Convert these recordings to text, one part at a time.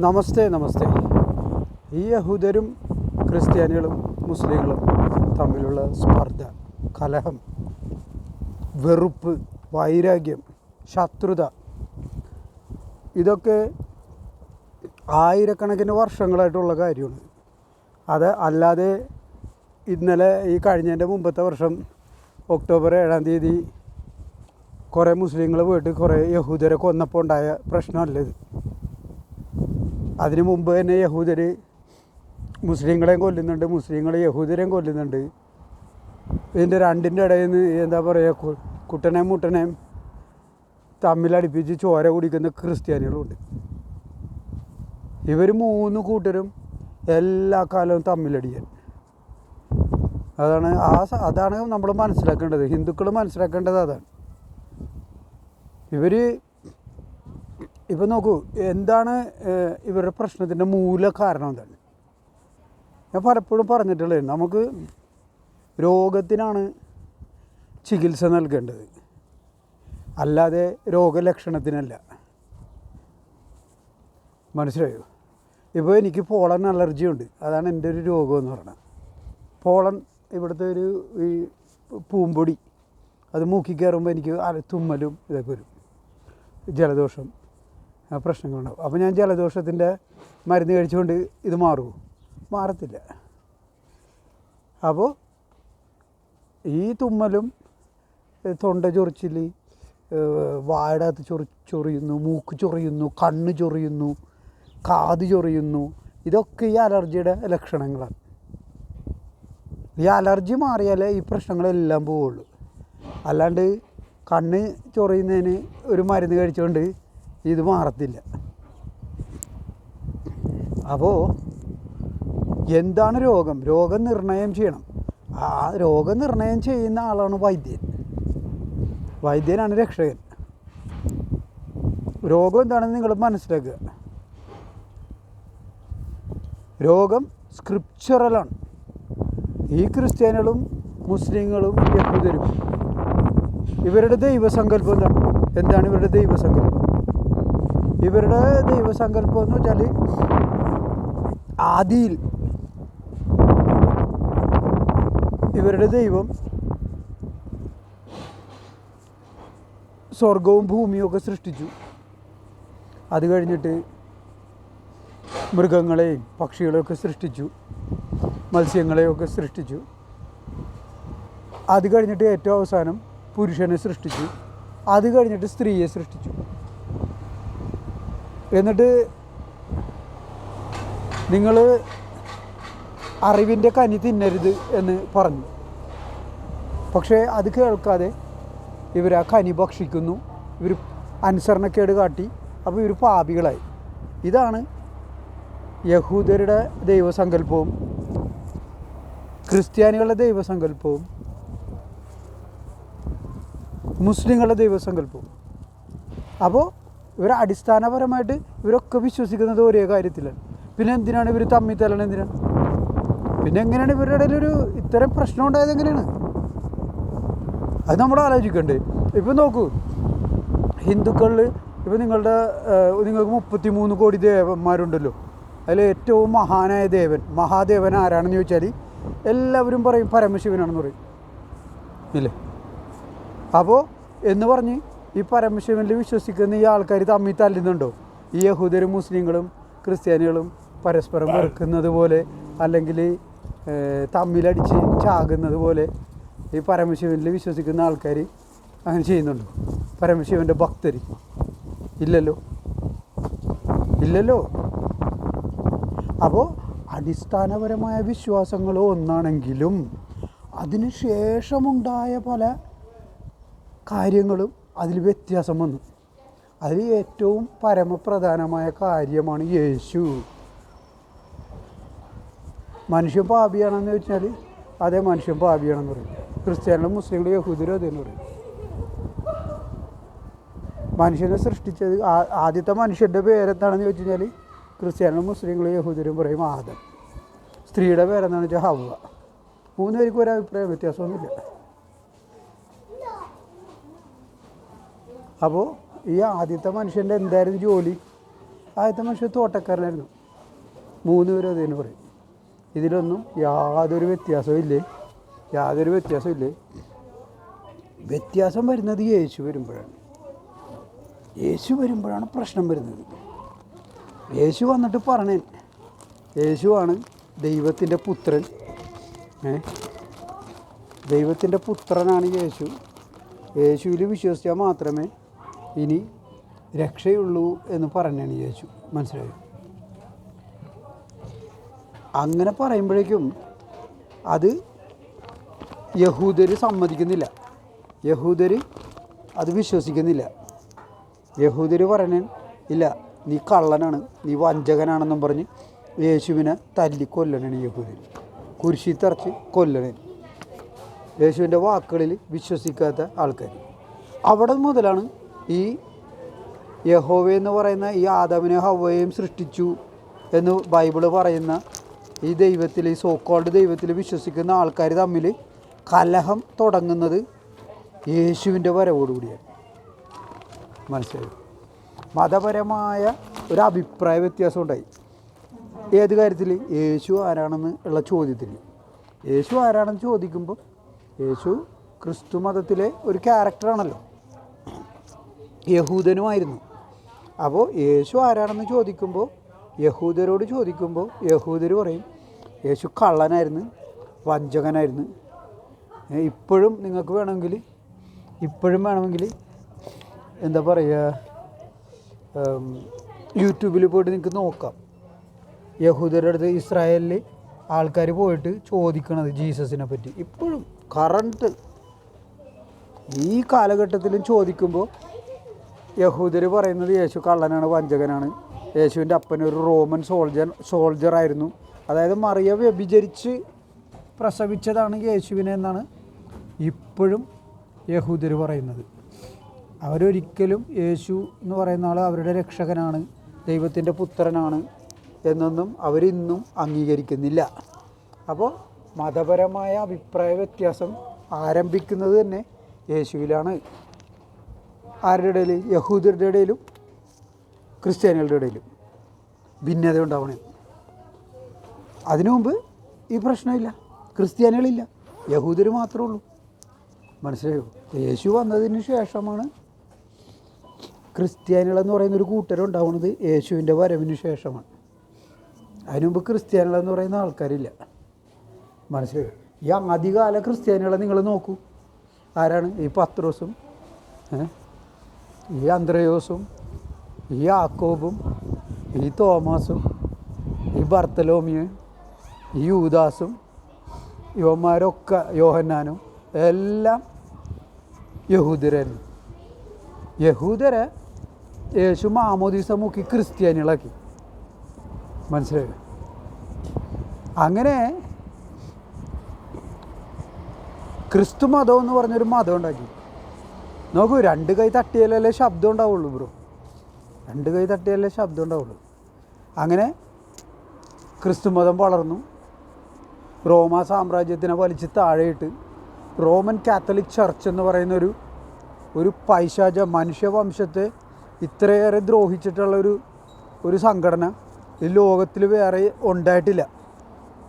നമസ്തേ നമസ്തേ. ഈ യഹൂദരും ക്രിസ്ത്യാനികളും മുസ്ലിങ്ങളും തമ്മിലുള്ള സ്പർദ്ധ കലഹം വെറുപ്പ് വൈരാഗ്യം ശത്രുത ഇതൊക്കെ ആയിരക്കണക്കിന് വർഷങ്ങളായിട്ടുള്ള കാര്യമാണ്. അത് അല്ലാതെ ഇന്നലെ ഈ കഴിഞ്ഞതിന്റെ മുമ്പത്തെ വർഷം ഒക്ടോബർ ഏഴാം തീയതി കുറേ മുസ്ലിങ്ങൾ പോയിട്ട് കുറേ യഹൂദരെ കൊന്നപ്പോൾ ഉണ്ടായ പ്രശ്നമല്ല ഇത്. അതിനു മുമ്പ് തന്നെ യഹൂദർ മുസ്ലിങ്ങളെയും കൊല്ലുന്നുണ്ട് മുസ്ലിങ്ങൾ യഹൂദരെയും കൊല്ലുന്നുണ്ട്. ഇതിന്റെ രണ്ടിന്റെ ഇടയിൽ നിന്ന് എന്താ പറയുക കുട്ടനെയും മുട്ടനെയും തമ്മിലടിപ്പിച്ച് ചോര കുടിക്കുന്ന ക്രിസ്ത്യാനികളുണ്ട്. ഇവർ മൂന്ന് കൂട്ടരും എല്ലാ കാലവും തമ്മിലടിയാൻ. അതാണ് ആ അതാണ് നമ്മൾ മനസ്സിലാക്കേണ്ടത്. ഹിന്ദുക്കൾ മനസ്സിലാക്കേണ്ടത് അതാണ്. ഇവർ ഇപ്പം നോക്കൂ എന്താണ് ഇവരുടെ പ്രശ്നത്തിന്റെ മൂല കാരണം എന്താണ്? ഞാൻ പലപ്പോഴും പറഞ്ഞിട്ടുള്ളത് നമുക്ക് രോഗത്തിനാണ് ചികിത്സ നൽകേണ്ടത്. അല്ലാതെ രോഗലക്ഷണത്തിനല്ല. മനസ്സിലായോ? ഇപ്പോൾ എനിക്ക് പോളൻ അലർജി ഉണ്ട് അതാണ് എന്റെ ഒരു രോഗം എന്ന് പറയുന്നത്. പോളൻ ഇവിടുത്തെ ഒരു ഈ പൂമ്പൊടി അത് മൂക്കി കയറുമ്പോൾ എനിക്ക് തുമ്മലും ഇതൊക്കെ വരും. ജലദോഷം പ്രശ്നങ്ങളുണ്ടാവും. അപ്പോൾ ഞാൻ ജലദോഷത്തിന്റെ മരുന്ന് കഴിച്ചുകൊണ്ട് ഇത് മാറുമോ മാറത്തില്ല. അപ്പോൾ ഈ തുമ്മലും തൊണ്ട ചൊറിച്ചിൽ വാടകത്ത് ചൊറി ചൊറിയുന്നു മൂക്ക് ചൊറിയുന്നു കണ്ണ് ചൊറിയുന്നു കാത് ചൊറിയുന്നു ഇതൊക്കെ ഈ അലർജിയുടെ ലക്ഷണങ്ങളാണ്. ഈ അലർജി മാറിയാലേ ഈ പ്രശ്നങ്ങളെല്ലാം പോവുള്ളൂ. അല്ലാണ്ട് കണ്ണ് ചൊറിയുന്നതിന് ഒരു മരുന്ന് കഴിച്ചുകൊണ്ട് ഇത് മാറത്തില്ല. അപ്പോൾ എന്താണ് രോഗം? രോഗം നിർണയം ചെയ്യണം. ആ രോഗനിർണയം ചെയ്യുന്ന ആളാണ് വൈദ്യൻ. വൈദ്യനാണ് രക്ഷകൻ. രോഗം എന്താണെന്ന് നിങ്ങൾ മനസ്സിലാക്കുക. രോഗം സ്ക്രിപ്ചറലാണ്. ഈ ക്രിസ്ത്യാനികളും മുസ്ലിങ്ങളും യഹൂദരും ഇവരുടെ ദൈവസങ്കല്പം എന്താണ്? എന്താണ് ഇവരുടെ ദൈവസങ്കല്പം? ഇവരുടെ ദൈവസങ്കല്പം എന്ന് വെച്ചാൽ ആദിയിൽ ഇവരുടെ ദൈവം സ്വർഗവും ഭൂമിയും ഒക്കെ സൃഷ്ടിച്ചു. അത് കഴിഞ്ഞിട്ട് മൃഗങ്ങളെയും പക്ഷികളെയൊക്കെ സൃഷ്ടിച്ചു. മത്സ്യങ്ങളെയൊക്കെ സൃഷ്ടിച്ചു. അത് കഴിഞ്ഞിട്ട് ഏറ്റവും അവസാനം പുരുഷനെ സൃഷ്ടിച്ചു. അത് കഴിഞ്ഞിട്ട് സ്ത്രീയെ സൃഷ്ടിച്ചു. എന്നിട്ട് നിങ്ങൾ അറിവിന്റെ കനി തിന്നരുത് എന്ന് പറഞ്ഞു. പക്ഷേ അത് കേൾക്കാതെ ഇവർ ആ കനി ഭക്ഷിക്കുന്നു. ഇവർ അനുസരണക്കേട് കാട്ടി. അപ്പോൾ ഇവർ പാപികളായി. ഇതാണ് യഹൂദരുടെ ദൈവസങ്കല്പവും ക്രിസ്ത്യാനികളുടെ ദൈവസങ്കല്പവും മുസ്ലിങ്ങളുടെ ദൈവസങ്കല്പവും. അപ്പോൾ ഇവർ അടിസ്ഥാനപരമായിട്ട് ഇവരൊക്കെ വിശ്വസിക്കുന്നത് ഒരേ കാര്യത്തിലാണ് പിന്നെ എന്തിനാണ് ഇവർ തമ്മിൽ തല്ലണം എന്തിനാണ് പിന്നെ എങ്ങനെയാണ് ഇവരുടെ ഇടയിൽ ഒരു ഇത്തരം പ്രശ്നം ഉണ്ടായത് എങ്ങനെയാണ്? അത് നമ്മൾ ആലോചിക്കണ്ടേ. ഇപ്പം നോക്കൂ. ഹിന്ദുക്കളിൽ ഇപ്പം നിങ്ങളുടെ നിങ്ങൾക്ക് മുപ്പത്തി മൂന്ന് കോടി ദേവന്മാരുണ്ടല്ലോ. അതിൽ ഏറ്റവും മഹാനായ ദേവൻ മഹാദേവൻ ആരാണെന്ന് ചോദിച്ചാൽ എല്ലാവരും പറയും പരമശിവനാണെന്ന് പറയും. ഇല്ലേ? അപ്പോൾ എന്ന് പറഞ്ഞ് ഈ പരമശിവനിൽ വിശ്വസിക്കുന്ന ഈ ആൾക്കാർ തമ്മിൽ തല്ലുന്നുണ്ടോ? ഈ യഹൂദരും മുസ്ലിങ്ങളും ക്രിസ്ത്യാനികളും പരസ്പരം വെറുക്കുന്നത് പോലെ അല്ലെങ്കിൽ തമ്മിലടിച്ച് ചാകുന്നത് പോലെ ഈ പരമശിവനിൽ വിശ്വസിക്കുന്ന ആൾക്കാർ അങ്ങനെ ചെയ്യുന്നുണ്ടോ? പരമശിവന്റെ ഭക്തർ ഇല്ലല്ലോ. ഇല്ലല്ലോ. അപ്പോൾ അടിസ്ഥാനപരമായ വിശ്വാസങ്ങൾ ഒന്നാണെങ്കിലും അതിനുശേഷമുണ്ടായ പല കാര്യങ്ങളും അതിൽ വ്യത്യാസം വന്നു. അതിൽ ഏറ്റവും പരമപ്രധാനമായ കാര്യമാണ് യേശു. മനുഷ്യൻ പാപിയാണെന്ന് വെച്ചാൽ അതേ മനുഷ്യൻ പാപിയാണെന്ന് പറയും. ക്രിസ്ത്യാനികളും മുസ്ലിങ്ങളും യഹൂദരും അതെന്ന് പറയും. മനുഷ്യനെ സൃഷ്ടിച്ചത് ആദ്യത്തെ മനുഷ്യന്റെ പേരെന്താണെന്ന് വെച്ച് കഴിഞ്ഞാൽ ക്രിസ്ത്യാനികളും മുസ്ലിങ്ങളും യഹൂദരും പറയും ആദം. സ്ത്രീയുടെ പേരെന്താണെന്ന് വെച്ചാൽ ഹവ്വ. മൂന്ന് പേർക്കും ഒരു അഭിപ്രായ വ്യത്യാസമൊന്നുമില്ല. അപ്പോൾ ഈ ആദ്യത്തെ മനുഷ്യന്റെ എന്തായിരുന്നു ജോലി? ആദ്യത്തെ മനുഷ്യൻ തോട്ടക്കാരനായിരുന്നു. മൂന്ന് പേരും അതേന്ന് പറയും. ഇതിലൊന്നും യാതൊരു വ്യത്യാസവും ഇല്ലേ? യാതൊരു വ്യത്യാസവും ഇല്ലേ? വ്യത്യാസം വരുന്നത് യേശു വരുമ്പോഴാണ്. യേശു വരുമ്പോഴാണ് പ്രശ്നം വരുന്നത്. യേശു വന്നിട്ട് പറഞ്ഞേ യേശുവാണ് ദൈവത്തിന്റെ പുത്രൻ. ദൈവത്തിന്റെ പുത്രനാണ് യേശു. യേശുവിൽ വിശ്വസിച്ചാൽ മാത്രമേ ഇനി രക്ഷയുള്ളൂ എന്ന് പറഞ്ഞാണ് യേശു. മനസ്സിലായോ? അങ്ങനെ പറയുമ്പോഴേക്കും അത് യഹൂദർ സമ്മതിക്കുന്നില്ല. യഹൂദർ അത് വിശ്വസിക്കുന്നില്ല. യഹൂദർ പറയണേ ഇല്ല നീ കള്ളനാണ് നീ വഞ്ചകനാണെന്നും പറഞ്ഞ് യേശുവിനെ തല്ലി കൊല്ലണേണ് യഹൂദർ കുരിശി തറച്ച് കൊല്ലണേ. യേശുവിന്റെ വാക്കുകളിൽ വിശ്വസിക്കാത്ത ആൾക്കാർ അവിടെ മുതലാണ് ഈ യഹോവ എന്ന് പറയുന്ന ഈ ആദാമിനെ ഹവയെയും സൃഷ്ടിച്ചു എന്ന് ബൈബിൾ പറയുന്ന ഈ ദൈവത്തിൽ ഈ സോക്കോൾഡ് ദൈവത്തിൽ വിശ്വസിക്കുന്ന ആൾക്കാർ തമ്മിൽ കലഹം തുടങ്ങുന്നത് യേശുവിന്റെ വരവോടുകൂടിയാണ്. മനസ്സിലായി? മതപരമായ ഒരു അഭിപ്രായ വ്യത്യാസം ഉണ്ടായി. ഏത് കാര്യത്തിൽ യേശു ആരാണെന്ന് ഉള്ള ചോദ്യത്തിൽ യേശു ആരാണെന്ന് ചോദിക്കുമ്പോൾ യേശു ക്രിസ്തു മതത്തിലെ ഒരു ക്യാരക്ടറാണല്ലോ യഹൂദനുമായിരുന്നു. അപ്പോൾ യേശു ആരാണെന്ന് ചോദിക്കുമ്പോൾ യഹൂദരോട് ചോദിക്കുമ്പോൾ യഹൂദർ പറയും യേശു കള്ളനായിരുന്നു വഞ്ചകനായിരുന്നു. ഇപ്പോഴും നിങ്ങൾക്ക് വേണമെങ്കിൽ ഇപ്പോഴും വേണമെങ്കിൽ എന്താ പറയുക യൂട്യൂബിൽ പോയിട്ട് നിങ്ങൾക്ക് നോക്കാം. യഹൂദരുടെ അടുത്ത് ഇസ്രായേലിൽ ആൾക്കാർ പോയിട്ട് ചോദിക്കണത് ജീസസിനെ പറ്റി. ഇപ്പോഴും കറണ്ട് ഈ കാലഘട്ടത്തിലും ചോദിക്കുമ്പോൾ യഹൂദർ പറയുന്നത് യേശു കള്ളനാണ് വഞ്ചകനാണ്. യേശുവിന്റെ അപ്പൻ ഒരു റോമൻ സോൾജർ സോൾജർ ആയിരുന്നു. അതായത് മറിയ വ്യഭിചരിച്ച് പ്രസവിച്ചതാണ് യേശുവിനെ എന്നാണ് ഇപ്പോഴും യഹൂദർ പറയുന്നത്. അവരൊരിക്കലും യേശു എന്ന് പറയുന്ന ആൾ അവരുടെ രക്ഷകനാണ് ദൈവത്തിന്റെ പുത്രനാണ് എന്നൊന്നും അവരിന്നും അംഗീകരിക്കുന്നില്ല. അപ്പോൾ മതപരമായ അഭിപ്രായ വ്യത്യാസം ആരംഭിക്കുന്നത് തന്നെ യേശുവിലാണ്. ആരുടെ ഇടയിൽ യഹൂദരുടെ ഇടയിലും ക്രിസ്ത്യാനികളുടെ ഇടയിലും ഭിന്നത ഉണ്ടാവണേ. അതിനു മുമ്പ് ഈ പ്രശ്നമില്ല. ക്രിസ്ത്യാനികളില്ല. യഹൂദർ മാത്രമേ ഉള്ളൂ. മനസ്സിലായോ? യേശു വന്നതിന് ശേഷമാണ് ക്രിസ്ത്യാനികളെന്ന് പറയുന്ന ഒരു കൂട്ടരം ഉണ്ടാവുന്നത് യേശുവിന്റെ വരവിന് ശേഷമാണ്. അതിനുമുമ്പ് ക്രിസ്ത്യാനികളെന്ന് പറയുന്ന ആൾക്കാരില്ല. മനസ്സിലായോ? ഈ ആദ്യകാല ക്രിസ്ത്യാനികളെ നിങ്ങൾ നോക്കൂ. ആരാണ്? ഈ പത്രോസും? ഈ അന്ത്രയോസും ഈ യാക്കോബും ഈ തോമസും ഈ ബർത്തലോമിയും ഈ യൂദാസും യോമാരൊക്കെ യോഹന്നാനും എല്ലാം യഹൂദരായിരുന്നു യഹൂദരെ യേശു മാമോദീസ മുക്കി ക്രിസ്ത്യാനികളാക്കി. മനസ്സിലായി? അങ്ങനെ ക്രിസ്തു മതം എന്ന് പറഞ്ഞൊരു മതം ഉണ്ടാക്കി. നോക്കൂ രണ്ട് കൈ തട്ടിയാലല്ലേ ശബ്ദം ഉണ്ടാവുള്ളൂ ബ്രോ രണ്ട് കൈ തട്ടിയാലേ ശബ്ദം ഉണ്ടാവുള്ളൂ. അങ്ങനെ ക്രിസ്തു മതം വളർന്നു. റോമ സാമ്രാജ്യത്തിനെ വലിച്ച് താഴെയിട്ട് റോമൻ കാത്തലിക് ചർച്ച് എന്ന് പറയുന്നൊരു ഒരു ഒരു പൈശാച മനുഷ്യവംശത്തെ ഇത്രയേറെ ദ്രോഹിച്ചിട്ടുള്ള ഒരു ഒരു സംഘടന ഈ ലോകത്തിൽ വേറെ ഉണ്ടായിട്ടില്ല.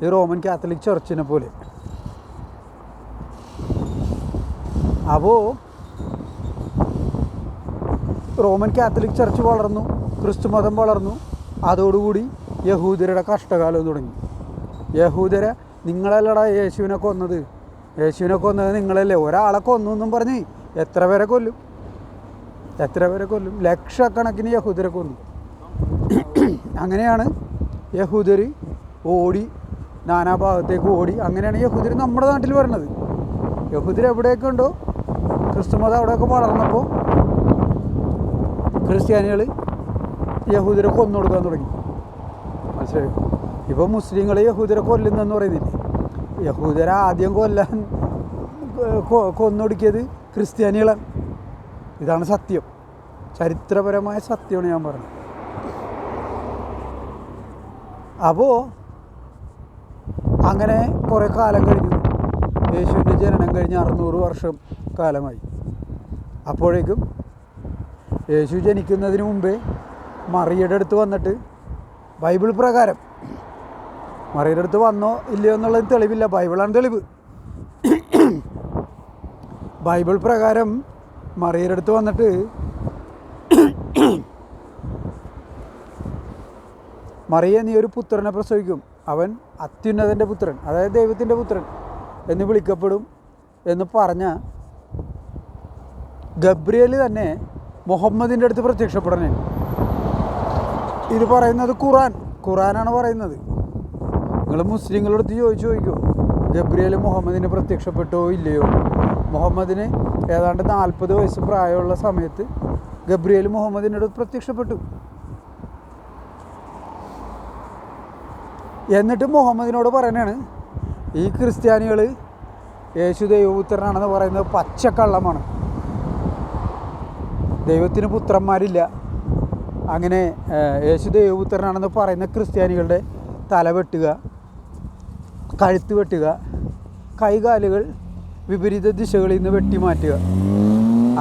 ഈ റോമൻ കാത്തലിക് ചർച്ചിനെ പോലെ. അപ്പോൾ റോമൻ കാത്തലിക് ചർച്ച് വളർന്നു ക്രിസ്തു മതം വളർന്നു. അതോടുകൂടി യഹൂദരുടെ കഷ്ടകാലം തുടങ്ങി. യഹൂദരെ നിങ്ങളല്ലടാ യേശുവിനെ കൊന്നത്. യേശുവിനെ കൊന്നത് നിങ്ങളല്ലേ. ഒരാളെ കൊന്നു എന്നും പറഞ്ഞ് എത്ര പേരെ കൊല്ലും? എത്ര പേരെ കൊല്ലും? ലക്ഷക്കണക്കിന് യഹൂദരെ കൊന്നു. അങ്ങനെയാണ് യഹൂദർ ഓടി നാനാഭാഗത്തേക്ക് ഓടി. അങ്ങനെയാണ് യഹൂദർ നമ്മുടെ നാട്ടിൽ വരുന്നത്. യഹൂദർ എവിടെയൊക്കെ ഉണ്ടോ? ക്രിസ്തുമതം അവിടെയൊക്കെ വളർന്നപ്പോൾ ക്രിസ്ത്യാനികൾ യഹൂദരെ കൊന്നു കൊടുക്കാൻ തുടങ്ങി. മനസ്സിലായോ? ഇപ്പോൾ മുസ്ലിങ്ങൾ യഹൂദരെ കൊല്ലുന്നെന്ന് പറയുന്നില്ലേ? യഹൂദരെ ആദ്യം കൊല്ലാൻ കൊന്നൊടുക്കിയത് ക്രിസ്ത്യാനികളാണ്. ഇതാണ് സത്യം. ചരിത്രപരമായ സത്യമാണ് ഞാൻ പറഞ്ഞത്. അപ്പോൾ അങ്ങനെ കുറേ കാലം കഴിഞ്ഞു. യേശുവിന്റെ ജനനം കഴിഞ്ഞ് അറുന്നൂറ് വർഷം കാലമായി. അപ്പോഴേക്കും യേശു ജനിക്കുന്നതിന് മുമ്പേ മറിയുടെ അടുത്ത് വന്നിട്ട് ബൈബിൾ പ്രകാരം മറിയുടെ അടുത്ത് വന്നോ ഇല്ലയോ എന്നുള്ളത് തെളിവില്ല. ബൈബിളാണ് തെളിവ്. ബൈബിൾ പ്രകാരം മറിയുടെ അടുത്ത് വന്നിട്ട് മറിയ നീ ഒരു പുത്രനെ പ്രസവിക്കും. അവൻ അത്യുന്നതന്റെ പുത്രൻ അതായത് ദൈവത്തിന്റെ പുത്രൻ എന്ന് വിളിക്കപ്പെടും എന്ന് പറഞ്ഞ ഗബ്രിയേൽ തന്നെ മുഹമ്മദിന്റെ അടുത്ത് പ്രത്യക്ഷപ്പെടണേ. ഇത് പറയുന്നത് ഖുറാൻ ഖുറാനാണ് പറയുന്നത്. നിങ്ങൾ മുസ്ലിങ്ങളുടെ അടുത്ത് ചോദിച്ചു ചോദിക്കോ. ഗബ്രിയേൽ മുഹമ്മദിനെ പ്രത്യക്ഷപ്പെട്ടോ ഇല്ലയോ? മുഹമ്മദിന് ഏതാണ്ട് നാൽപ്പത് വയസ്സ് പ്രായമുള്ള സമയത്ത് ഗബ്രിയേൽ അടുത്ത് പ്രത്യക്ഷപ്പെട്ടു. എന്നിട്ട് മുഹമ്മദിനോട് പറയണാണ് ഈ ക്രിസ്ത്യാനികൾ യേശു ദൈവപുത്രനാണെന്ന് പറയുന്നത് പച്ചക്കള്ളമാണ്. ദൈവത്തിന് പുത്രന്മാരില്ല. അങ്ങനെ യേശു ദൈവപുത്രനാണെന്ന് പറയുന്ന ക്രിസ്ത്യാനികളുടെ തല വെട്ടുക കഴുത്ത് വെട്ടുക കൈകാലുകൾ വിപരീത ദിശകളിൽ നിന്ന് വെട്ടിമാറ്റുക.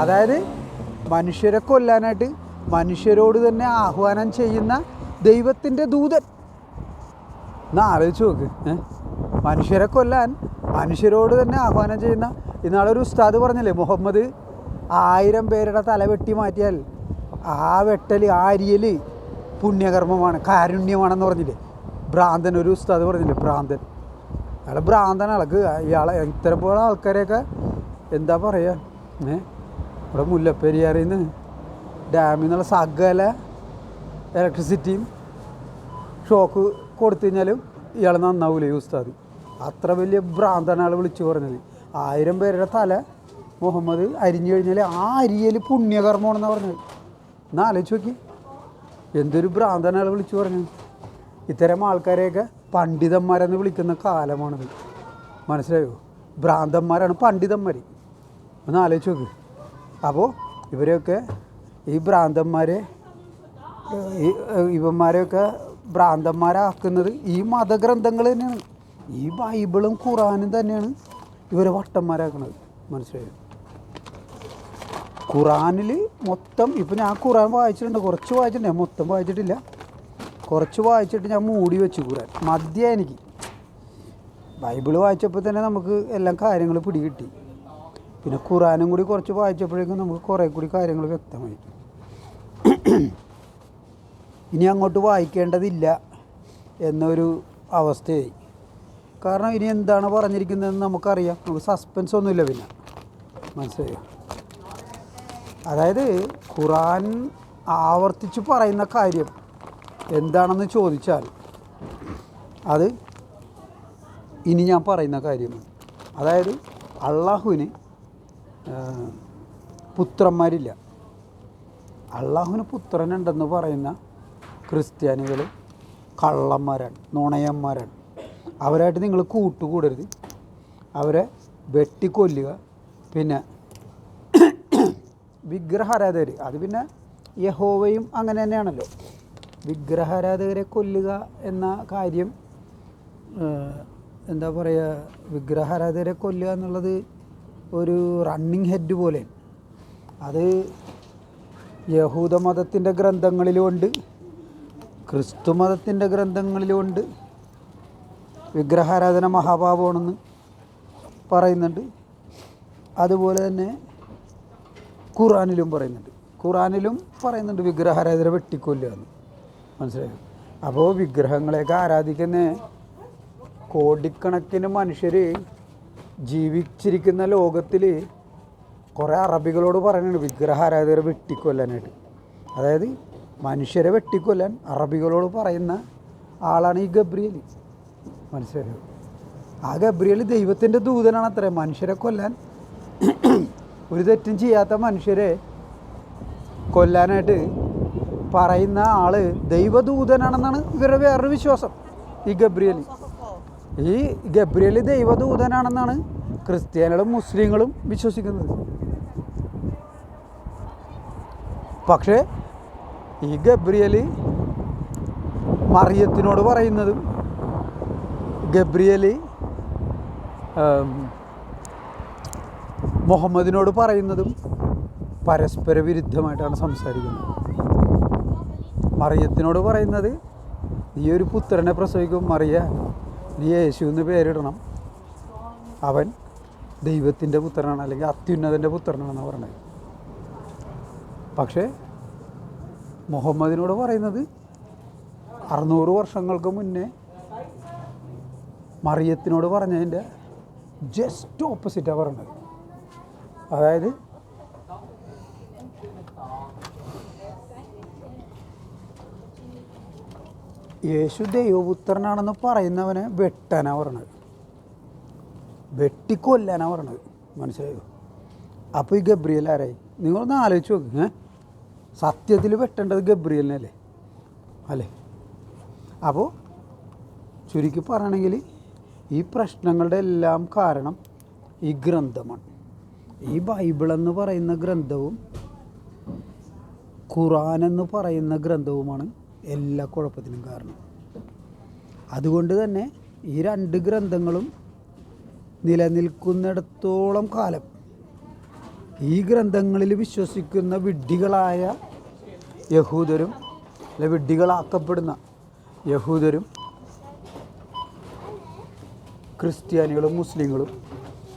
അതായത് മനുഷ്യരെ കൊല്ലാനായിട്ട് മനുഷ്യരോട് തന്നെ ആഹ്വാനം ചെയ്യുന്ന ദൈവത്തിന്റെ ദൂതൻ. എന്നാ ആലോചിച്ച് നോക്ക് മനുഷ്യരെ കൊല്ലാൻ മനുഷ്യരോട് തന്നെ ആഹ്വാനം ചെയ്യുന്ന ഇന്നാളൊരു ഉസ്താദ് പറഞ്ഞല്ലേ മുഹമ്മദ് ആയിരം പേരുടെ തല വെട്ടി മാറ്റിയാൽ ആ വെട്ടൽ ആര്യൽ പുണ്യകർമ്മമാണ് കാരുണ്യമാണെന്ന് പറഞ്ഞില്ലേ? ഭ്രാന്തൻ ഒരു ഉസ്താദ് പറഞ്ഞില്ലേ ഭ്രാന്തൻ. അയാൾ ഭ്രാന്തൻ അളക്ക് ഇയാളെ ഇത്തരം പോലെ ആൾക്കാരെയൊക്കെ എന്താ പറയുക ഏ? ഇവിടെ മുല്ലപ്പെരിയാറിൽ നിന്ന് ഡാമിൽ നിന്നുള്ള സകല ഇലക്ട്രിസിറ്റിയും ഷോക്ക് കൊടുത്തു കഴിഞ്ഞാലും ഇയാൾ നന്നാവൂലേ ഉസ്താദ്? അത്ര വലിയ ഭ്രാന്തനാൾ വിളിച്ചു പറഞ്ഞത്. ആയിരം പേരുടെ തല മുഹമ്മദ് അരിഞ്ഞു കഴിഞ്ഞാൽ ആ അരിയൽ പുണ്യകർമ്മമാണെന്ന് പറഞ്ഞത്. എന്നാ ആലോചിച്ച് നോക്കി. എന്തൊരു ഭ്രാന്തനാൾ വിളിച്ചു പറഞ്ഞു ഇത്തരം ആൾക്കാരെയൊക്കെ പണ്ഡിതന്മാരെന്ന് വിളിക്കുന്ന കാലമാണിത്. മനസ്സിലായോ? ഭ്രാന്തന്മാരാണ് പണ്ഡിതന്മാർ ഒന്ന് ആലോചിച്ച് നോക്ക്. അപ്പോൾ ഇവരെയൊക്കെ ഈ ഭ്രാന്തന്മാരെ ഇവന്മാരെയൊക്കെ ഭ്രാന്തന്മാരാക്കുന്നത് ഈ മതഗ്രന്ഥങ്ങൾ തന്നെയാണ്. ഈ ബൈബിളും ഖുറാനും തന്നെയാണ് ഇവരെ വട്ടന്മാരാക്കുന്നത് മനസ്സിലായോ? ഖുറാനിൽ മൊത്തം ഇപ്പം ഞാൻ ഖുറാൻ വായിച്ചിട്ടുണ്ട് കുറച്ച് വായിച്ചിട്ടുണ്ട് ഞാൻ മൊത്തം വായിച്ചിട്ടില്ല. കുറച്ച് വായിച്ചിട്ട് ഞാൻ മൂടി വെച്ചു ഖുറാൻ. മദ്യ എനിക്ക്. ബൈബിൾ വായിച്ചപ്പോൾ തന്നെ നമുക്ക് എല്ലാം കാര്യങ്ങൾ പിടികിട്ടി. പിന്നെ ഖുറാനും കൂടി കുറച്ച് വായിച്ചപ്പോഴേക്കും നമുക്ക് കുറേ കൂടി കാര്യങ്ങൾ വ്യക്തമായി. ഇനി അങ്ങോട്ട് വായിക്കേണ്ടതില്ല എന്നൊരു അവസ്ഥയായി. കാരണം ഇനി എന്താണ് പറഞ്ഞിരിക്കുന്നതെന്ന് നമുക്കറിയാം. നമുക്ക് സസ്പെൻസ് ഒന്നുമില്ല പിന്നെ. മനസ്സിലായോ? അതായത് ഖുറാൻ ആവർത്തിച്ച് പറയുന്ന കാര്യം എന്താണെന്ന് ചോദിച്ചാൽ അത് ഇനി ഞാൻ പറയുന്ന കാര്യമാണ് അതായത് അള്ളാഹുവിന് പുത്രന്മാരില്ല. അള്ളാഹുവിന് പുത്രനുണ്ടെന്ന് പറയുന്ന ക്രിസ്ത്യാനികൾ കള്ളന്മാരാണ് നുണയന്മാരാണ്. അവരായിട്ട് നിങ്ങൾ കൂട്ടുകൂടരുത്. അവരെ വെട്ടിക്കൊല്ലുക. പിന്നെ വിഗ്രഹാരാധകർ അത് പിന്നെ യഹോവയും അങ്ങനെ തന്നെയാണല്ലോ. വിഗ്രഹാരാധകരെ കൊല്ലുക എന്ന കാര്യം എന്താ പറയുക വിഗ്രഹാരാധകരെ കൊല്ലുക എന്നുള്ളത് ഒരു റണ്ണിങ് ഹെഡ് പോലെ. അത് യഹൂദ മതത്തിന്റെ ഗ്രന്ഥങ്ങളിലുമുണ്ട് ക്രിസ്തു മതത്തിന്റെ ഗ്രന്ഥങ്ങളിലുമുണ്ട് വിഗ്രഹാരാധന മഹാഭാവമാണെന്ന് പറയുന്നുണ്ട്. അതുപോലെ തന്നെ ഖുറാനിലും പറയുന്നുണ്ട്. ഖുറാനിലും പറയുന്നുണ്ട് വിഗ്രഹാരാധന വെട്ടിക്കൊല്ലുക എന്ന്. മനസ്സിലായോ? അപ്പോൾ വിഗ്രഹങ്ങളെയൊക്കെ ആരാധിക്കുന്ന കോടിക്കണക്കിന് മനുഷ്യർ ജീവിച്ചിരിക്കുന്ന ലോകത്തിൽ കുറേ അറബികളോട് പറയുന്നുണ്ട് വിഗ്രഹാരാധകരെ വെട്ടിക്കൊല്ലാനായിട്ട്. അതായത് മനുഷ്യരെ വെട്ടിക്കൊല്ലാൻ അറബികളോട് പറയുന്ന ആളാണ് ഈ ഗബ്രിയൽ മനസ്സിലായോ? ആ ഗബ്രിയൽ ദൈവത്തിന്റെ ദൂതനാണ് അത്ര. മനുഷ്യരെ കൊല്ലാൻ ഒരു തെറ്റും ചെയ്യാത്ത മനുഷ്യരെ കൊല്ലാനായിട്ട് പറയുന്ന ആൾ ദൈവദൂതനാണെന്നാണ് ഇവരുടെ വേറൊരു വിശ്വാസം ഈ ഗബ്രിയൽ ഈ ഗബ്രിയൽ ദൈവദൂതനാണെന്നാണ് ക്രിസ്ത്യാനികളും മുസ്ലിങ്ങളും വിശ്വസിക്കുന്നത്. പക്ഷേ ഈ ഗബ്രിയൽ മറിയത്തിനോട് പറയുന്നതും ഗബ്രിയൽ ആം, മുഹമ്മദിനോട് പറയുന്നതും പരസ്പര വിരുദ്ധമായിട്ടാണ് സംസാരിക്കുന്നത്. മറിയത്തിനോട് പറയുന്നത് നീ ഒരു പുത്രനെ പ്രസവിക്കും മറിയ നീ യേശു എന്ന് പേരിടണം. അവൻ ദൈവത്തിന്റെ പുത്രനാണ് അല്ലെങ്കിൽ അത്യുന്നതന്റെ പുത്രനാണെന്ന് പറഞ്ഞത്. പക്ഷേ മുഹമ്മദിനോട് പറയുന്നത് അറുന്നൂറ് വർഷങ്ങൾക്ക് മുന്നേ മറിയത്തിനോട് പറഞ്ഞതിന്റെ ജസ്റ്റ് ഓപ്പോസിറ്റാണ് പറഞ്ഞത്. അതായത് യേശു ദൈവപുത്രനാണെന്ന് പറയുന്നവനെ വെട്ടാനാണ് പറഞ്ഞത്. വെട്ടിക്കൊല്ലാനാണ് പറഞ്ഞത്. മനസ്സിലായോ? അപ്പോൾ ഈ ഗബ്രിയൽ ആരായി? നിങ്ങളൊന്ന് ആലോചിച്ച് നോക്ക് സത്യത്തിൽ വെട്ടേണ്ടത് ഗബ്രിയലിനല്ലേ? അല്ലേ? അപ്പോൾ ചുരുക്കി പറയണമെങ്കിൽ ഈ പ്രശ്നങ്ങളുടെ എല്ലാം കാരണം ഈ ഗ്രന്ഥമാണ്. ഈ ബൈബിൾ എന്ന് പറയുന്ന ഗ്രന്ഥവും ഖുറാൻ എന്ന് പറയുന്ന ഗ്രന്ഥവുമാണ് എല്ലാ കുഴപ്പത്തിനും കാരണം. അതുകൊണ്ട് തന്നെ ഈ രണ്ട് ഗ്രന്ഥങ്ങളും നിലനിൽക്കുന്നിടത്തോളം കാലം ഈ ഗ്രന്ഥങ്ങളിൽ വിശ്വസിക്കുന്ന വിഡ്ഢികളായ യഹൂദരും അല്ലെ വിഡ്ഢികളാക്കപ്പെടുന്ന യഹൂദരും ക്രിസ്ത്യാനികളും മുസ്ലിങ്ങളും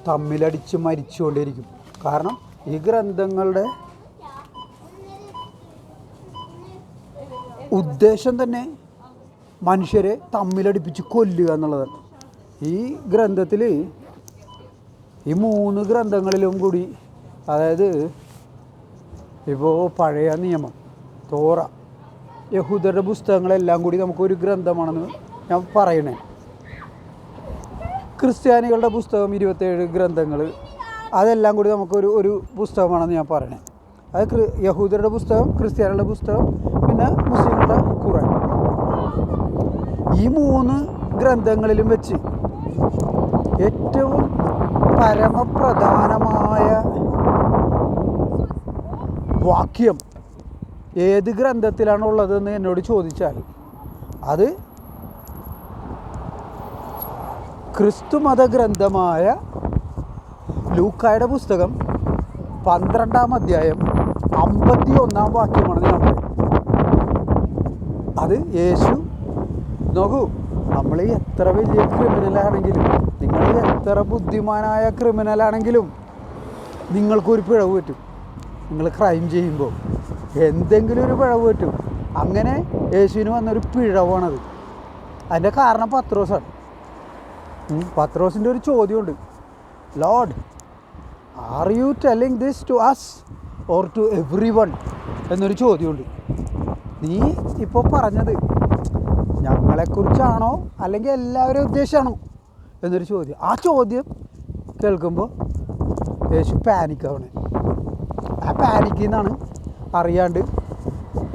തമ്മിലടിച്ച് മരിച്ചുകൊണ്ടിരിക്കും കാരണം ഈ ഗ്രന്ഥങ്ങളുടെ ഉദ്ദേശം തന്നെ മനുഷ്യരെ തമ്മിലടിപ്പിച്ച് കൊല്ലുക എന്നുള്ളതാണ്. ഈ ഗ്രന്ഥത്തിൽ ഈ മൂന്ന് ഗ്രന്ഥങ്ങളിലും കൂടി അതായത് ഇപ്പോൾ പഴയ നിയമം തോറ യഹൂദരുടെ പുസ്തകങ്ങളെല്ലാം കൂടി നമുക്കൊരു ഗ്രന്ഥമാണെന്ന് ഞാൻ പറയണേ. ക്രിസ്ത്യാനികളുടെ പുസ്തകം ഇരുപത്തേഴ് ഗ്രന്ഥങ്ങൾ. അതെല്ലാം കൂടി നമുക്കൊരു ഒരു പുസ്തകമാണെന്ന് ഞാൻ പറയണേ. അത് യഹൂദരുടെ പുസ്തകം ക്രിസ്ത്യാനികളുടെ പുസ്തകം പിന്നെ മുസ്ലിങ്ങളുടെ ഖുറാൻ ഈ മൂന്ന് ഗ്രന്ഥങ്ങളിലും വെച്ച് ഏറ്റവും പരമപ്രധാനമായ വാക്യം ഏത് ഗ്രന്ഥത്തിലാണ് ഉള്ളതെന്ന് എന്നോട് ചോദിച്ചാൽ അത് ക്രിസ്തുമത ഗ്രന്ഥമായ ലൂക്കായുടെ പുസ്തകം പന്ത്രണ്ടാം അധ്യായം അമ്പത്തി ഒന്നാം വാക്യമാണെന്ന് ഞാൻ പറയും അത് യേശു നോക്കൂ നമ്മൾ എത്ര വലിയ ക്രിമിനലാണെങ്കിലും നിങ്ങൾ എത്ര ബുദ്ധിമാനായ ക്രിമിനലാണെങ്കിലും നിങ്ങൾക്കൊരു പിഴവ് പറ്റും. നിങ്ങൾ ക്രൈം ചെയ്യുമ്പോൾ എന്തെങ്കിലും ഒരു പിഴവ് പറ്റും. അങ്ങനെ യേശുവിന് വന്നൊരു പിഴവാണത്. അതിന്റെ കാരണം പത്രോസാണ്. പത്രോസിന്റെ ഒരു ചോദ്യമുണ്ട്. Lord are you telling this to us or to everyone എന്നൊരു ചോദ്യമുണ്ട്. നീ ഇപ്പോൾ പറഞ്ഞത് ഞങ്ങളെക്കുറിച്ചാണോ അല്ലെങ്കിൽ എല്ലാവരും ഉദ്ദേശമാണോ എന്നൊരു ചോദ്യം. ആ ചോദ്യം കേൾക്കുമ്പോൾ യേശു പാനിക്കാവണേ ആ പാനിക്കിൽ നിന്നാണ് അറിയാണ്ട്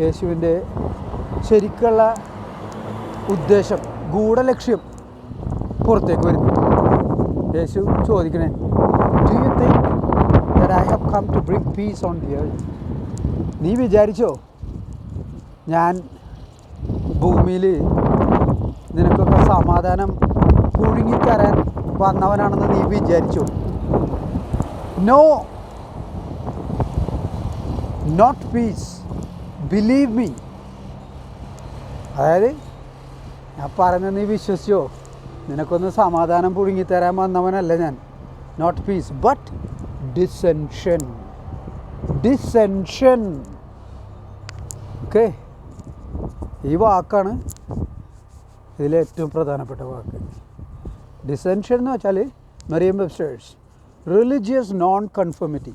യേശുവിന്റെ ശരിക്കുള്ള ഉദ്ദേശം ഗൂഢലക്ഷ്യം പുറത്തേക്ക് വരുന്നു യേശു ചോദിക്കണേ do you think I have come to bring peace on the earth നീ വിചാരിച്ചോ ഞാൻ ഭൂമിയിൽ നിനക്കൊക്കെ സമാധാനം പുഴുങ്ങിത്തരാൻ വന്നവനാണെന്ന് നീ വിചാരിച്ചോ? No not peace believe me അതായത് ഞാൻ പറഞ്ഞത് നീ വിശ്വസിച്ചോ? നിനക്കൊന്ന് സമാധാനം പുഴുങ്ങിത്തരാൻ വന്നവനല്ല ഞാൻ. Not peace but dissension dissension okay ഈ വാക്കാണ് ഇതിലെ ഏറ്റവും പ്രധാനപ്പെട്ട വാക്ക്. ഡിസെൻഷൻ എന്ന് വെച്ചാൽ Merriam Webster's religious non conformity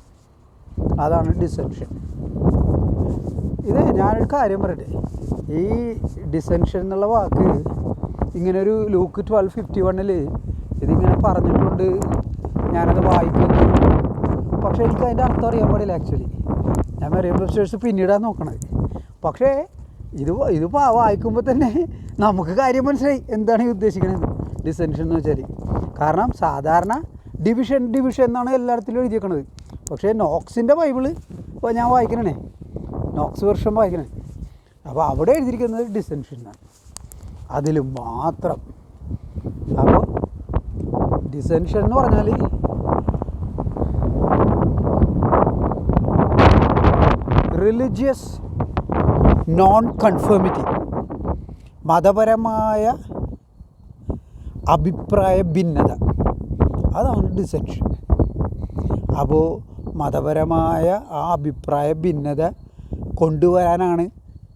അതാണ് ഡിസെൻഷൻ ഇത് ഞാനൊരു കാര്യം പറയട്ടെ. ഈ ഡിസെൻഷൻ എന്നുള്ള വാക്ക് ഇങ്ങനെ ഒരു ലൂക്ക് ട്വൽവ് ഫിഫ്റ്റി വണ്ണിൽ ഇതിങ്ങനെ പറഞ്ഞിട്ടുണ്ട്. ഞാനത് വായിക്കുന്നു. പക്ഷേ എനിക്ക് അതിന്റെ അർത്ഥം അറിയാൻ പാടില്ല ആക്ച്വലി ഞാൻ മെറിയം വെബ്സ്റ്റേഴ്സ് പിന്നീടാണ് നോക്കണത്. പക്ഷേ ഇത് ഇത് വായിക്കുമ്പോൾ തന്നെ നമുക്ക് കാര്യം മനസ്സിലായി. എന്താണ് ഈ ഉദ്ദേശിക്കുന്നത് ഡിസെൻഷൻ എന്ന് വെച്ചാൽ കാരണം സാധാരണ ഡിവിഷൻ ഡിവിഷൻ എന്നാണ് എല്ലായിടത്തിലും എഴുതിയേക്കണത്. പക്ഷേ നോക്സിന്റെ ബൈബിൾ ഞാൻ വായിക്കണേ. നോക്സ് വർഷം വായിക്കണേ. അപ്പോൾ അവിടെ എഴുതിയിരിക്കുന്നത് ഡിസെൻഷൻ എന്നാണ്. അതിൽ മാത്രം. അപ്പോൾ ഡിസെൻഷൻ എന്ന് പറഞ്ഞാൽ റിലിജിയസ് നോൺ കൺഫേമിറ്റി മതപരമായ അഭിപ്രായ ഭിന്നത. അതാണ് ഡിസെൻഷൻ അപ്പോൾ മതപരമായ ആ അഭിപ്രായ ഭിന്നത കൊണ്ടുവരാനാണ്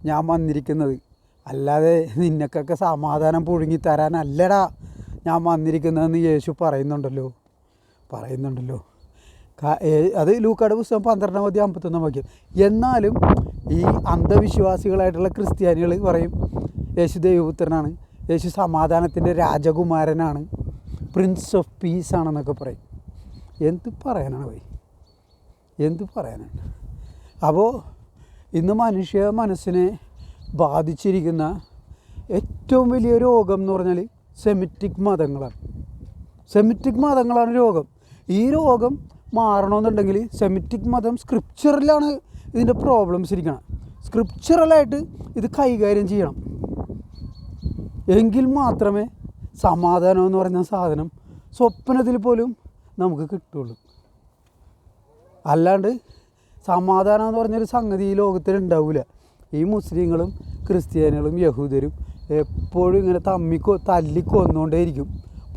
ഞാൻ വന്നിരിക്കുന്നത്. അല്ലാതെ നിനക്കൊക്കെ സമാധാനം പുഴുങ്ങി തരാനല്ലടാ ഞാൻ വന്നിരിക്കുന്നതെന്ന് യേശു പറയുന്നുണ്ടല്ലോ. പറയുന്നുണ്ടല്ലോ. അത് ലൂക്കാട് പുസ്തകം പന്ത്രണ്ടാം മതി അമ്പത്തൊന്നാം വാക്യം. എന്നാലും ഈ അന്ധവിശ്വാസികളായിട്ടുള്ള ക്രിസ്ത്യാനികൾ പറയും യേശു ദൈവപുത്രനാണ്. യേശു സമാധാനത്തിന്റെ രാജകുമാരനാണ്. പ്രിൻസ് ഓഫ് പീസ് ആണെന്നൊക്കെ പറയും. എന്ത് പറയാനാണ് പോയി എന്ത് പറയാനാണ്? അപ്പോൾ ഇന്ന് മനുഷ്യ മനസ്സിനെ ബാധിച്ചിരിക്കുന്ന ഏറ്റവും വലിയ രോഗം എന്ന് പറഞ്ഞാൽ സെമിറ്റിക് മതങ്ങളാണ്. സെമിറ്റിക് മതങ്ങളാണ് രോഗം. ഈ രോഗം മാറണമെന്നുണ്ടെങ്കിൽ സെമിറ്റിക് മതം സ്ക്രിപ്ചറിലാണ് ഇതിന്റെ പ്രോബ്ലംസ് ഇരിക്കണം സ്ക്രിപ്ചറലായിട്ട് ഇത് കൈകാര്യം ചെയ്യണം. എങ്കിൽ മാത്രമേ സമാധാനം എന്ന് പറയുന്ന സാധനം സ്വപ്നത്തിൽ പോലും നമുക്ക് കിട്ടുള്ളൂ. അല്ലാണ്ട് സമാധാനം എന്ന് പറഞ്ഞൊരു സംഗതി ഈ ലോകത്തിൽ ഉണ്ടാവില്ല ഈ മുസ്ലിങ്ങളും ക്രിസ്ത്യാനികളും യഹൂദരും എപ്പോഴും ഇങ്ങനെ തമ്മിക്കോ തല്ലിക്കൊന്നുകൊണ്ടേയിരിക്കും തല്ലി കൊന്നുകൊണ്ടേയിരിക്കും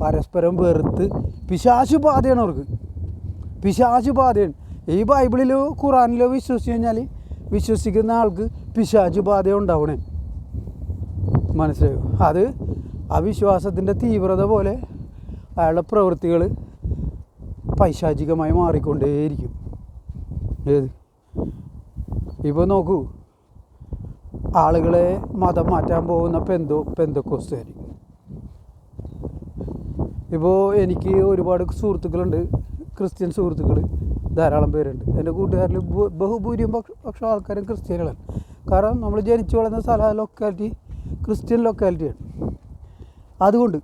പരസ്പരം വെറുത്ത് പിശാശു ബാധയാണ് അവർക്ക്. പിശാശു ബാധയാണ് ഈ ബൈബിളിലോ ഖുറാനിലോ വിശ്വസിച്ച് കഴിഞ്ഞാൽ വിശ്വസിക്കുന്ന ആൾക്ക് പിശാചു ബാധ ഉണ്ടാവണേ. മനസ്സിലായോ? അത് ആ വിശ്വാസത്തിന്റെ തീവ്രത പോലെ അയാളുടെ പ്രവൃത്തികൾ പൈശാചികമായി മാറിക്കൊണ്ടേയിരിക്കും. ഏത്? ഇപ്പോൾ നോക്കൂ. ആളുകളെ മതം മാറ്റാൻ പോകുന്ന പെന്തോ പെന്തക്കോസ്തുകാർ ഇപ്പോൾ എനിക്ക് ഒരുപാട് സുഹൃത്തുക്കളുണ്ട് ക്രിസ്ത്യൻ സുഹൃത്തുക്കൾ ധാരാളം പേരുണ്ട്. എന്റെ കൂട്ടുകാരിൽ ബഹുഭൂരിയും പക്ഷം ആൾക്കാരും ക്രിസ്ത്യാനികളാണ്. കാരണം നമ്മൾ ജനിച്ചു വളർന്ന സ്ഥല ലൊക്കാലിറ്റി ക്രിസ്ത്യൻ ലൊക്കാലിറ്റിയാണ് അതുകൊണ്ട്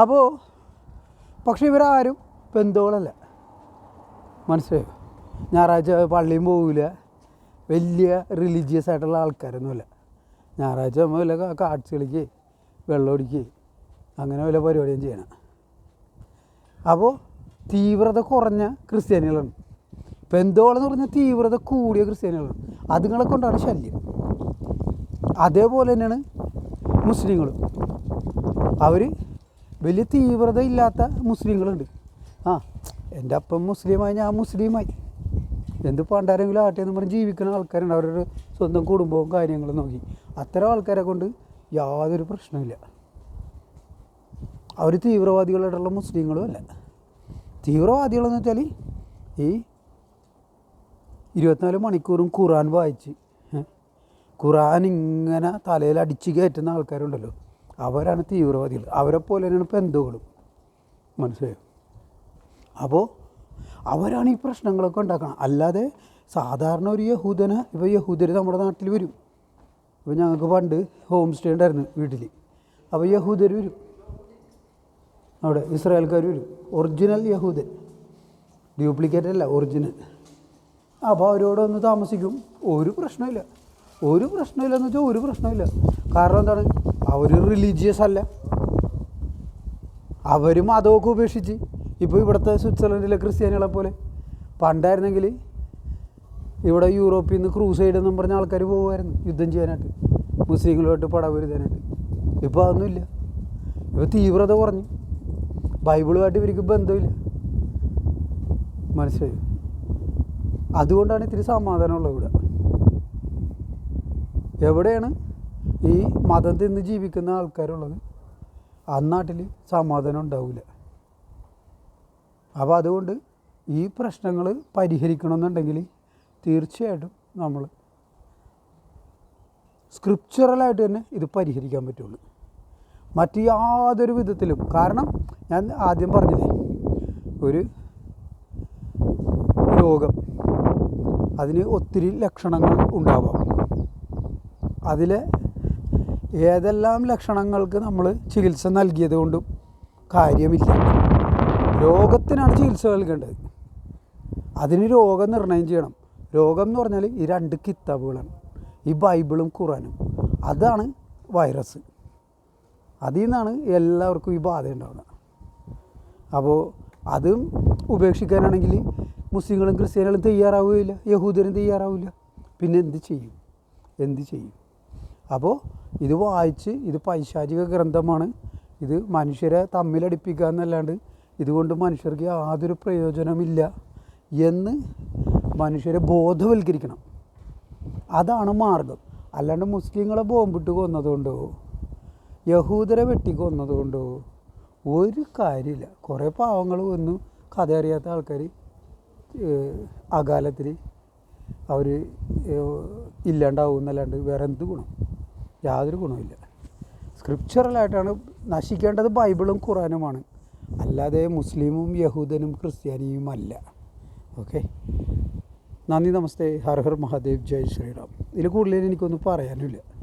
അപ്പോൾ പക്ഷേ ഇവരാരും ബന്ധുക്കളല്ല. മനസ്സിലായോ? ഞായറാഴ്ച പള്ളിയും പോകില്ല വലിയ റിലീജിയസ് ആയിട്ടുള്ള ആൾക്കാരൊന്നുമല്ല. ഞായറാഴ്ച നമ്മൾ വല്ല കാർഡ്സ് കളിക്കുക വെള്ളം ഒടിക്കുക അങ്ങനെ വല്ല പരിപാടിയും ചെയ്യണം. അപ്പോൾ തീവ്രത കുറഞ്ഞ ക്രിസ്ത്യാനികളാണ്. പെന്തോളെന്ന് പറഞ്ഞാൽ തീവ്രത കൂടിയ ക്രിസ്ത്യാനികളാണ്. അതുങ്ങളെ കൊണ്ടാണ് ശല്യം. അതേപോലെ തന്നെയാണ് മുസ്ലിങ്ങളും. അവർ വലിയ തീവ്രത ഇല്ലാത്ത മുസ്ലിങ്ങളുണ്ട്. ആ എന്റെ അപ്പം മുസ്ലിമായി ഞാൻ മുസ്ലിമായി. എന്ത് പണ്ടാരെങ്കിലും ആട്ടെ എന്ന് പറഞ്ഞ് ജീവിക്കുന്ന ആൾക്കാരുണ്ട്. അവരുടെ സ്വന്തം കുടുംബവും കാര്യങ്ങളും നോക്കി. അത്തരം ആൾക്കാരെ കൊണ്ട് യാതൊരു പ്രശ്നമില്ല അവർ തീവ്രവാദികളായിട്ടുള്ള മുസ്ലിങ്ങളും അല്ല. തീവ്രവാദികളെന്ന് വെച്ചാൽ ഈ ഇരുപത്തിനാല് മണിക്കൂറും ഖുറാൻ വായിച്ച് ഖുറാൻ ഇങ്ങനെ തലയിൽ അടിച്ച് കയറ്റുന്ന ആൾക്കാരുണ്ടല്ലോ. അവരാണ് തീവ്രവാദികൾ. അവരെ പോലെ തന്നെയാണ് പെന്തോകളും മനസ്സിലായോ? അപ്പോൾ അവരാണ് ഈ പ്രശ്നങ്ങളൊക്കെ ഉണ്ടാക്കണം അല്ലാതെ സാധാരണ ഒരു യഹൂദന ഇപ്പോൾ യഹൂദർ നമ്മുടെ നാട്ടിൽ വരും. ഇപ്പോൾ ഞങ്ങൾക്ക് പണ്ട് ഹോം സ്റ്റേ ഉണ്ടായിരുന്നു വീട്ടിൽ അപ്പോൾ യഹൂദർ വരും. അവിടെ ഇസ്രായേൽക്കാർ വരും. ഒറിജിനൽ യഹൂദൻ. ഡ്യൂപ്ലിക്കേറ്റ് അല്ല ഒറിജിനൽ അപ്പോൾ അവരോട് ഒന്ന് താമസിക്കും. ഒരു പ്രശ്നമില്ല. ഒരു പ്രശ്നമില്ല എന്ന് വെച്ചാൽ ഒരു പ്രശ്നമില്ല. കാരണം എന്താണ്? അവർ റിലീജിയസ് അല്ല. അവരും അതൊക്കെ ഉപേക്ഷിച്ച് ഇപ്പോൾ ഇവിടുത്തെ സ്വിറ്റ്സർലൻഡിലെ ക്രിസ്ത്യാനികളെ പോലെ. പണ്ടായിരുന്നെങ്കിൽ ഇവിടെ യൂറോപ്പിൽ നിന്ന് ക്രൂസൈഡ് എന്നും പറഞ്ഞ ആൾക്കാർ പോകുമായിരുന്നു യുദ്ധം ചെയ്യാനായിട്ട്. മുസ്ലിങ്ങളുമായിട്ട് പടപൊരുതാനായിട്ട് ഇപ്പോൾ അതൊന്നുമില്ല ഇപ്പോൾ തീവ്രത കുറഞ്ഞു. ബൈബിളുമായിട്ട് ഇവർക്ക് ബന്ധമില്ല. മനസ്സിലായി? അതുകൊണ്ടാണ് ഇത്തിരി സമാധാനമുള്ളത് ഇവിടെ. എവിടെയാണ് ഈ മതത്തിൽ നിന്ന് ജീവിക്കുന്ന ആൾക്കാരുള്ളത്? ആ നാട്ടിൽ സമാധാനം ഉണ്ടാവില്ല അപ്പോൾ അതുകൊണ്ട് ഈ പ്രശ്നങ്ങൾ പരിഹരിക്കണമെന്നുണ്ടെങ്കിൽ തീർച്ചയായിട്ടും നമ്മൾ സ്ക്രിപ്ചറലായിട്ട് തന്നെ ഇത് പരിഹരിക്കാൻ പറ്റുള്ളൂ. മറ്റ് യാതൊരു വിധത്തിലും കാരണം ഞാൻ ആദ്യം പറഞ്ഞില്ലേ ഒരു രോഗം അതിന് ഒത്തിരി ലക്ഷണങ്ങൾ ഉണ്ടാവാം. അതിലെ ഏതെല്ലാം ലക്ഷണങ്ങൾക്ക് നമ്മൾ ചികിത്സ നൽകിയത് കൊണ്ടും കാര്യമില്ല. രോഗത്തിനാണ് ചികിത്സ നൽകേണ്ടത്. അതിന് രോഗം നിർണയം ചെയ്യണം. രോഗം എന്ന് പറഞ്ഞാൽ ഈ രണ്ട് കിതാബുകളാണ്. ഈ ബൈബിളും ഖുറാനും അതാണ് വൈറസ് അതിൽ നിന്നാണ് എല്ലാവർക്കും ഈ ബാധ ഉണ്ടാവുന്നത് അപ്പോൾ അതും ഉപേക്ഷിക്കാനാണെങ്കിൽ മുസ്ലിങ്ങളും ക്രിസ്ത്യാനികളും തയ്യാറാവുകയില്ല. യഹൂദരും തയ്യാറാവില്ല പിന്നെ എന്ത് ചെയ്യും? എന്ത് ചെയ്യും? അപ്പോൾ ഇത് വായിച്ച് ഇത് പൈശാചിക ഗ്രന്ഥമാണ്. ഇത് മനുഷ്യരെ തമ്മിലടിപ്പിക്കുക എന്നല്ലാണ്ട് ഇതുകൊണ്ട് മനുഷ്യർക്ക് യാതൊരു പ്രയോജനമില്ല എന്ന് മനുഷ്യരെ ബോധവൽക്കരിക്കണം. അതാണ് മാർഗം. അല്ലാണ്ട് മുസ്ലിങ്ങളെ ബോംബിട്ട് കൊന്നതുകൊണ്ടോ യഹൂദരെ വെട്ടി കൊന്നതുകൊണ്ടോ ഒരു കാര്യമില്ല. കുറേ പാവങ്ങൾ വന്നു. കഥ അറിയാത്ത ആൾക്കാർ അകാലത്തിൽ അവർ ഇല്ലാണ്ടാവും എന്നല്ലാണ്ട് വേറെ എന്ത് ഗുണം? യാതൊരു ഗുണമില്ല സ്ക്രിപ്ചറലായിട്ടാണ് നശിക്കേണ്ടത് ബൈബിളും ഖുറാനുമാണ് അല്ലാതെ മുസ്ലിമും യഹൂദനും ക്രിസ്ത്യാനിയുമല്ല. ഓക്കെ? നന്ദി നമസ്തേ. ഹർ ഹർ മഹാദേവ്. ജയ് ശ്രീറാം. ഇതിൽ കൂടുതൽ എനിക്കൊന്നും പറയാനുമില്ല.